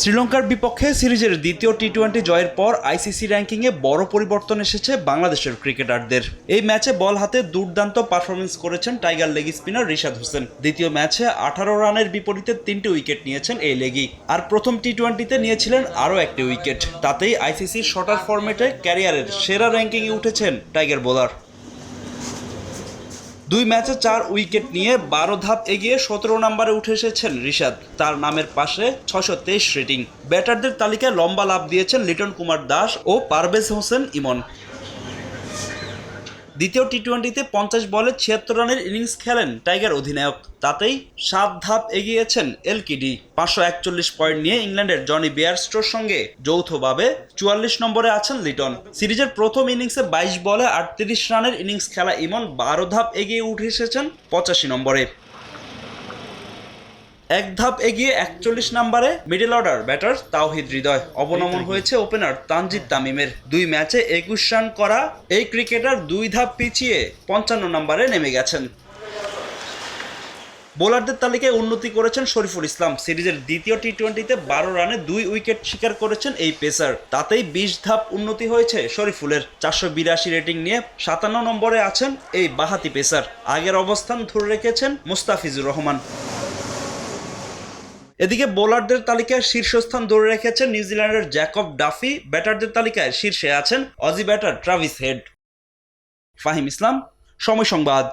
শ্রীলঙ্কার বিপক্ষে সিরিজের দ্বিতীয় টি টোয়েন্টি জয়ের পর আইসিসি র্যাঙ্কিংয়ে বড় পরিবর্তন এসেছে বাংলাদেশের ক্রিকেটারদের। এই ম্যাচে বল হাতে দুর্দান্ত পারফরমেন্স করেছেন tiger leg spinner Rishad Hossain. দ্বিতীয় ম্যাচে আঠারো রানের বিপরীতে তিনটি উইকেট নিয়েছেন এই লেগি। আর প্রথম টি টোয়েন্টিতে নিয়েছিলেন আরও একটি উইকেট। তাতেই আইসিসির শটার ফরম্যাটে ক্যারিয়ারের সেরা র্যাঙ্কিংয়ে উঠেছেন টাইগার বোলার। দুই ম্যাচে চার উইকেট নিয়ে বারো ধাপ এগিয়ে সতেরো নম্বরে উঠে এসেছেন রিশাদ। তার নামের পাশে ছশো তেইশ রেটিং। ব্যাটারদের তালিকায় লম্বা লাভ দিয়েছেন লিটন কুমার দাস ও পারভেজ হোসেন ইমন। দ্বিতীয় টি টোয়েন্টিতে পঞ্চাশ বলে ছিয়াত্তর রানের ইনিংস খেলেন টাইগার অধিনায়ক। তাতেই সাত ধাপ এগিয়েছেন এলকিডি পাঁচশো একচল্লিশ পয়েন্ট নিয়ে ইংল্যান্ডের জনি বিয়ারস্টোর সঙ্গে যৌথভাবে চুয়াল্লিশ নম্বরে আছেন লিটন। সিরিজের প্রথম ইনিংসে বাইশ বলে আটত্রিশ রানের ইনিংস খেলা ইমন বারো ধাপ এগিয়ে উঠে এসেছেন পঁচাশি নম্বরে। এক ধাপ এগিয়ে একচল্লিশ নম্বরে middle order batter Towhid Hridoy অবনমন হয়েছে ওপেনার তানজিদ তামিমের। দুই ম্যাচে একুশ রান করা এই ক্রিকেটার দুই ধাপ পিছিয়ে পঞ্চান্ন নম্বরে নেমে গেছেন। বোলারদের তালিকায় উন্নতি করেছেন শরীফুল ইসলাম। সিরিজের দ্বিতীয় টি টোয়েন্টিতে বারো রানে দুই উইকেট শিকার করেছেন এই পেসার তাতেই বিশ ধাপ উন্নতি হয়েছে শরীফুলের। চারশো বিরাশি রেটিং নিয়ে সাতান্ন নম্বরে আছেন এই বাহাতি পেসার আগের অবস্থান ধরে রেখেছেন মুস্তাফিজুর রহমান। এদিকে বোলারদের তালিকায় শীর্ষস্থান ধরে রেখেছেন নিউজিল্যান্ডের জ্যাকব ডাফি। ব্যাটারদের তালিকায় শীর্ষে আছেন Aussie batter Travis Head. Fahim Islam, Somoy Sangbad.